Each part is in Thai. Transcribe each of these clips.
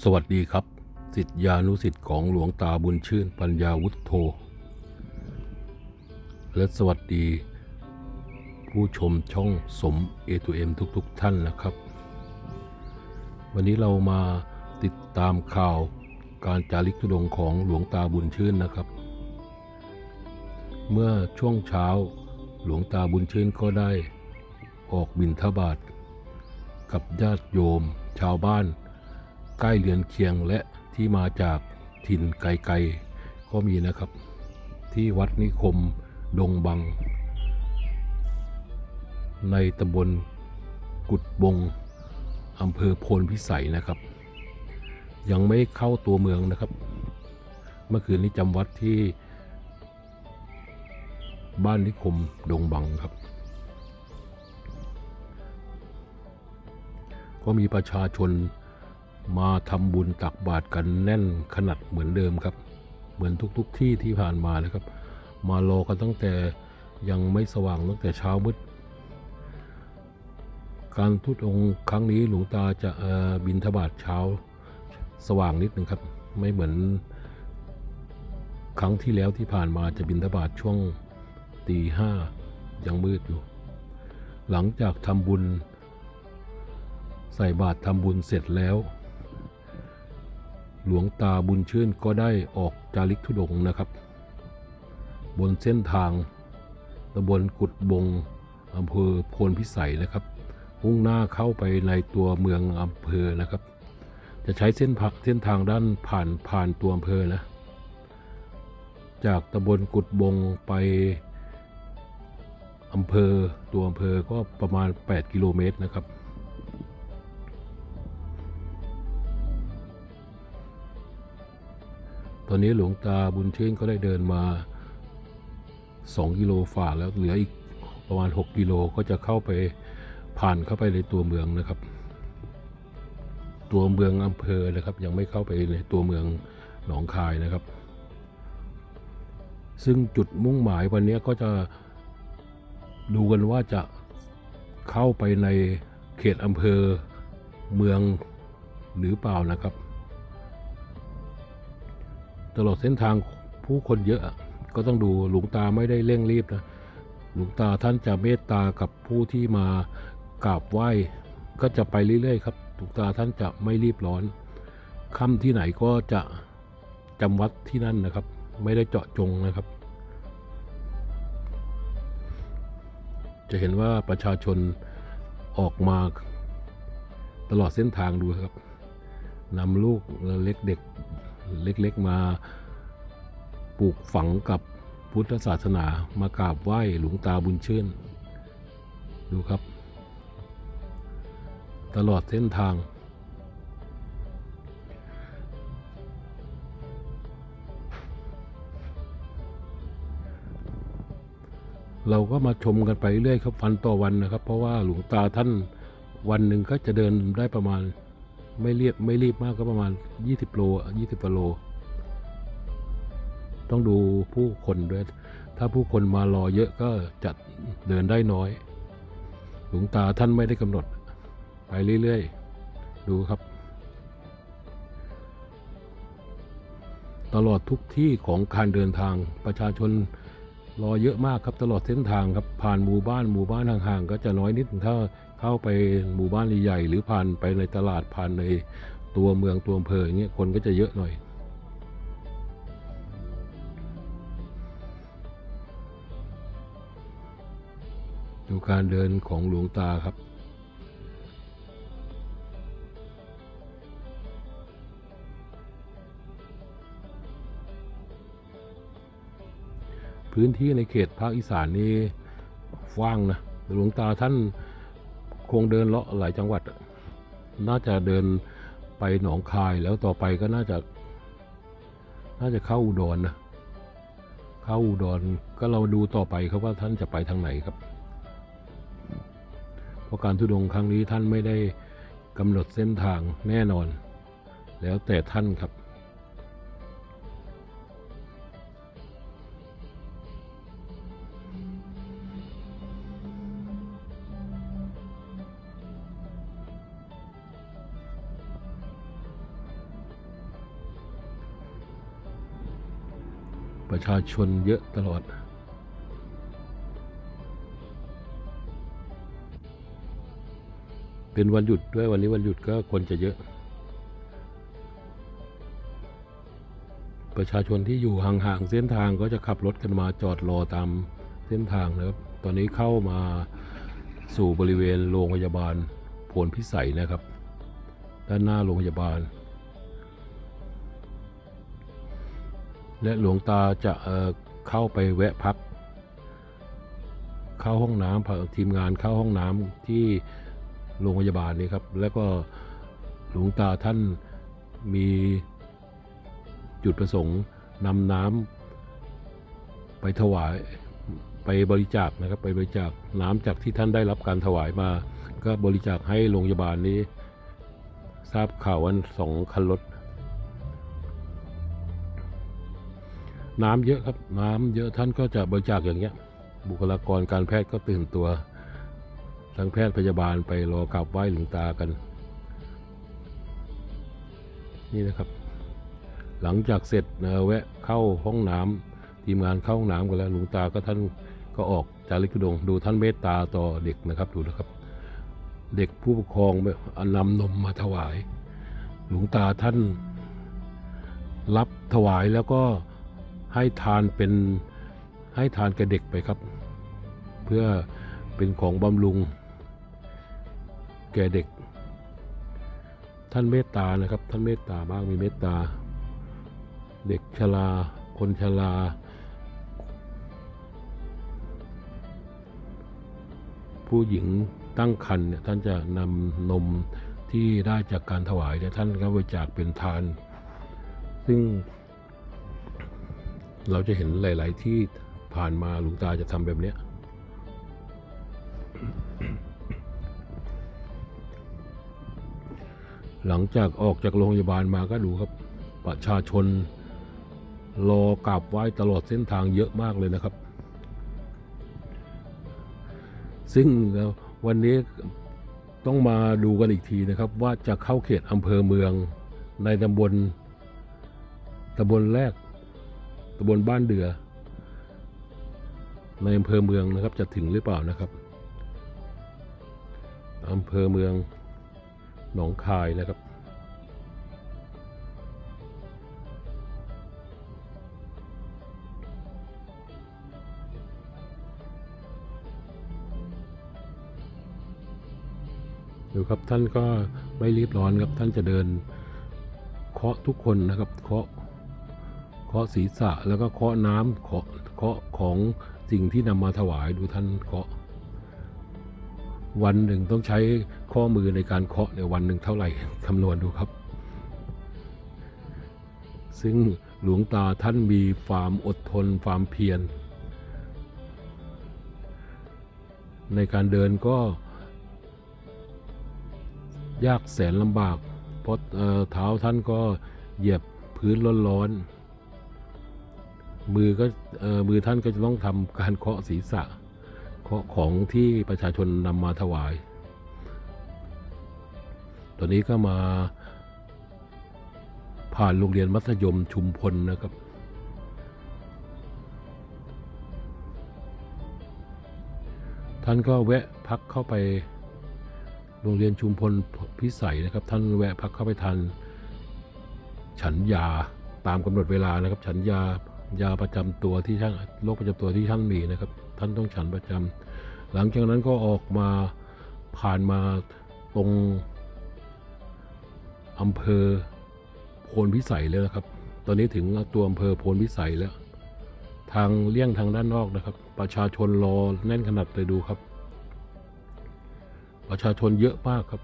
สวัสดีครับสิทธิานุสิทธิ์ของหลวงตาบุญชื่นปัญญาวุฒโธ และสวัสดี ผู้ชมช่องสม A2M ทุกๆทท่านนะครับ วันนี้เรามาติดตามข่าวการจาริกธุดงของหลวงตาบุญชื่นนะครับ เมื่อช่วงเช้าหลวงตาบุญชื่นก็ได้ออกบิณฑบาตกับญาติโยมชาวบ้าน ใกล้เรือนเคียงและที่มาจากถิ่นไกลๆก็มีนะครับ ที่วัดนิคมดงบัง ในตำบลกุดบงอำเภอโพนพิสัยนะครับ ยังไม่เข้าตัวเมืองนะครับ เมื่อคืนนี้จำวัดที่บ้านนิคมดงบังครับ ก็มีประชาชน มาทำบุญตักบาตรกันแน่นขนาดเหมือนเดิมครับ เหมือนทุกๆทที่ที่ผ่านมานะครับ มารอกันตั้งแต่ยังไม่สว่างตั้งแต่เช้ามืด การทุดองค์ครั้งนี้หลวงตาจะบินทบาทเช้าสว่างนิดนึงครับ ไม่เหมือนครั้งที่แล้วที่ผ่านมาจะบินทบาทช่วงตีห้ายังมืดอยู่ หลังจากทำบุญ ใส่บาตรทำบุญเสร็จแล้ว หลวงตาบุญชื่นก็ได้ออกจาริกธุดงนะครับ บนเส้นทางตำบลกุดบงอำเภอโพนพิสัยนะครับมุ่งหน้าเข้าไปในตัวเมืองอำเภอนะครับ จะใช้เส้นผ่าเส้นทางด้านผ่านผ่านตัวอำเภอนะ จากตำบลกุดบงไปอำเภอตัวอำเภอก็ประมาณ 8 กิโลเมตรนะครับ อนนี้หลวงตาบุญเชื่นก็ได้เดินมา 2 กิโลฝ่าแล้วเหลืออีกประมาณ 6 กิโลก็จะเข้าไปผ่านเข้าไปในตัวเมืองนะครับ ตัวเมืองอำเภอนะครับ ยังไม่เข้าไปในตัวเมืองหนองคายนะครับ ซึ่งจุดมุ่งหมายวันนี้ก็จะดูกันว่าจะเข้าไปในเขตอำเภอเมืองหรือเปล่านะครับ ตลอดเส้นทางผู้คนเยอะก็ต้องดูหลวงตาไม่ได้เร่งรีบนะหลวงตาท่านจะเมตตากับผู้ที่มากราบไหว้ ก็จะไปเรื่อยๆครับหลวงตาท่านจะไม่รีบร้อนค่ำที่ไหนก็จะจำวัดที่นั่นนะครับ ไม่ได้เจาะจงนะครับ จะเห็นว่าประชาชนออกมาตลอดเส้นทางดูครับนำลูกเล็กเด็ก เล็กๆมาปลูกฝังกับพุทธศาสนามากราบไหว้หลวงตาบุญชื่น ดูครับ ตลอดเส้นทาง เราก็มาชมกันไปเรื่อยครับวันต่อวันนะครับ เพราะว่าหลวงตาท่านวันหนึ่งก็จะเดินได้ประมาณ ไม่เรียบไม่รีบมากก็ประมาณ 20 โล 20กว่าโล ต้องดูผู้คนด้วย ถ้าผู้คนมารอเยอะก็จะเดินได้น้อย หลวงตาท่านไม่ได้กำหนด ไปเรื่อยๆ ดูครับ ตลอดทุกที่ของการเดินทางประชาชน รอเยอะมากครับตลอดเส้นทางครับผ่านหมู่บ้านหมู่บ้านห่างๆก็จะน้อยนิดถ้าเข้าไปหมู่บ้านใหญ่ๆหรือผ่านไปในตลาดผ่านในตัวเมืองตัวอำเภออย่างเงี้ยคนก็จะเยอะหน่อยดูการเดินของหลวงตาครับ พื้นที่ในเขตภาคอีสานนี่ว่างนะหลวงตาท่านคงเดินเลาะหลายจังหวัด น่าจะเดินไปหนองคายแล้วต่อไปก็น่าจะ น่าจะเข้าอุดรนะเข้าอุดรก็เราดูต่อไปครับว่าท่านจะไปทางไหนครับ เพราะการทุดงครั้งนี้ท่านไม่ได้กำหนดเส้นทางแน่นอน แล้วแต่ท่านครับ ประชาชนเยอะตลอด เป็นวันหยุดด้วยวันนี้วันหยุดก็คนจะเยอะ ประชาชนที่อยู่ห่างๆเส้นทางก็จะขับรถกันมาจอดรอตามเส้นทางนะครับ ตอนนี้เข้ามาสู่บริเวณโรงพยาบาลโพลพิสัยนะครับ ด้านหน้าโรงพยาบาล และหลวงตาจะเเข้าไปแวะพัก เข้าห้องน้ำพาทีมงานเข้าห้องน้ำที่โรงพยาบาลนี้ครับ แล้วก็หลวงตาท่านมีจุดประสงค์นำน้ำไปถวายไปบริจาคนะครับไปบริจาคน้ำจากที่ท่านได้รับการถวายมา ก็บริจาคให้โรงพยาบาลนี้ ทราบข่าววันสองคันรถ น้ำเยอะครับ น้ำเยอะท่านก็จะบริจาคอย่างเงี้ย บุคลากรการแพทย์ก็ตื่นตัวทั้งแพทย์พยาบาลไปรอกราบไหว้หลวงตากัน นี่นะครับ หลังจากเสร็จเแวะเข้าห้องน้ำทีมงานเข้าห้องน้ำกันแล้วหลวงตาก็ท่านก็ออกจาริกดงดูท่านเมตตาต่อเด็กนะครับดูนะครับ เด็กผู้ปกครองนำนมมาถวาย หลวงตาท่านรับถวายแล้วก็ ให้ทานเป็นให้ทานแก่เด็กไปครับ เพื่อเป็นของบำรุง แก่เด็ก ท่านเมตตานะครับ ท่านเมตตามากมีเมตตา เด็กชราคนชราผู้หญิงตั้งครรภ์เนี่ยท่านจะนำนมที่ได้จากการถวายเนี่ยท่านก็บริจาคเป็นทาน ซึ่ง เราจะเห็นหลาย ๆ ที่ผ่านมาหลวงตาจะทำแบบเนี้ยหลังจากออกจากโรงพยาบาลมาก็ดูครับ ประชาชน รอกราบไหว้ตลอดเส้นทางเยอะมากเลยนะครับ ซึ่งวันนี้ต้องมาดูกันอีกทีนะครับ ว่าจะเข้าเขตอำเภอเมืองในตำบลตำบลแรกำบลบ้านเดือ ในอำเภอเมืองนะครับจะถึงหรือเปล่านะครับอำเภอเมืองหนองคายนะครับ ดูครับท่านก็ไม่รีบร้อนครับท่านจะเดินเคาะทุกคนนะครับเคาะ เคาะศีรษะแล้วก็เคาะน้ำเคาะเคาะของสิ่งที่นำมาถวายดูท่านเคาะ วันหนึ่งต้องใช้ข้อมือในการเคาะในวันหนึ่งเท่าไหร่คำนวณดูครับ ซึ่งหลวงตาท่านมีความอดทนความเพียร ในการเดินก็ ยากแสนลำบาก เพราะเอ่อเท้าท่านก็เหยียบพื้นร้อนๆ มือก็มือท่านก็จะต้องทำการเคาะศีรษะ เคาะของที่ประชาชนนำมาถวาย ตอนนี้ก็มาผ่านโรงเรียนมัธยมชุมพลนะครับ ท่านก็แวะพักเข้าไปโรงเรียนชุมพลพิสัยนะครับ ท่านแวะพักเข้าไปทานฉันยาตามกำหนดเวลานะครับ ฉันยา ยาประจำตัวที่ท่านโรคประจำตัวที่ท่านมีนะครับ ท่านต้องฉันประจำหลังจากนั้นก็ออกมาผ่านมาตรงอำเภอโพนพิสัยแล้วนะครับ ตอนนี้ถึงตัวอำเภอโพนพิสัยแล้ว ทางเลี่ยงทางด้านนอกนะครับ ประชาชนรอแน่นขนาดเลยดูครับ ประชาชนเยอะมากครับ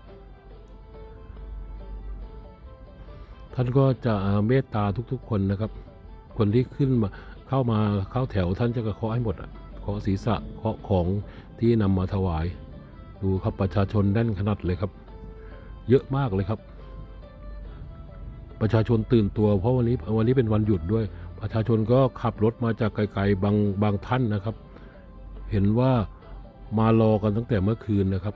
ท่านก็จะเมตตาทุกๆคนนะครับ คนที่ขึ้นมาเข้ามาเข้าแถวท่านจะกระเคาะให้หมดอะเคาะศีรษะเคาะของที่นำมาถวาย ดูครับประชาชนแน่นขนาดเลยครับ เยอะมากเลยครับ ประชาชนตื่นตัว เพราะวันนี้วันนี้เป็นวันหยุดด้วย ประชาชนก็ขับรถมาจากไกลๆบางบางท่านนะครับ เห็นว่ามารอกันตั้งแต่เมื่อคืนนะครับ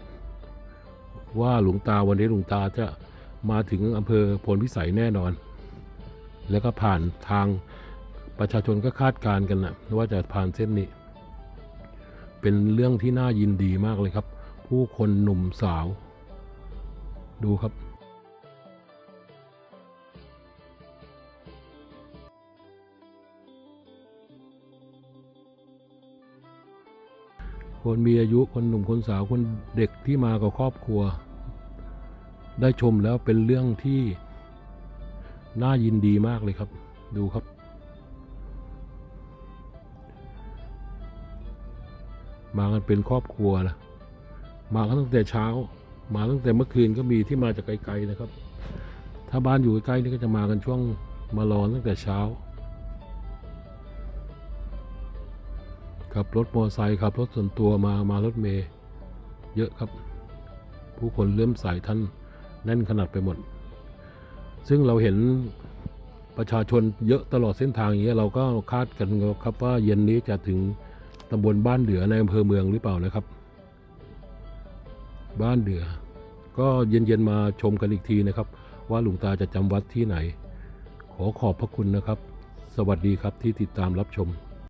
ว่าหลวงตาวันนี้หลวงตาจะมาถึงอำเภอพลพิสัยแน่นอน แล้วก็ผ่านทาง ประชาชนก็คาดการณ์กันนะว่าจะผ่านเส้นนี้ เป็นเรื่องที่น่ายินดีมากเลยครับ ผู้คนหนุ่มสาว ดูครับ คนมีอายุคนหนุ่มคนสาวคนเด็กที่มากับครอบครัว ได้ชมแล้วเป็นเรื่องที่น่ายินดีมากเลยครับ ดูครับ มากันเป็นครอบครัวนะมากันตั้งแต่เช้า มาตั้งแต่เมื่อคืนก็มีที่มาจากไกลๆนะครับ ถ้าบ้านอยู่ใกล้นี่ก็จะมากันช่วงมารอตั้งแต่เช้าขับรถมอเตอร์ไซค์ขับรถส่วนตัวมามารถเมย์เยอะครับ ผู้คนเลื่อมใสท่านแน่นขนาดไปหมด ซึ่งเราเห็นประชาชนเยอะตลอดเส้นทางอย่างเงี้ยเราก็คาดกันครับว่าเย็นนี้จะถึง ตำบลบ้านเดือในอำเภอเมืองหรือเปล่านะครับ บ้านเดือ ก็เย็นๆมาชมกันอีกทีนะครับ ว่าหลวงตาจะจำวัดที่ไหน ขอขอบพระคุณนะครับ สวัสดีครับที่ติดตามรับชม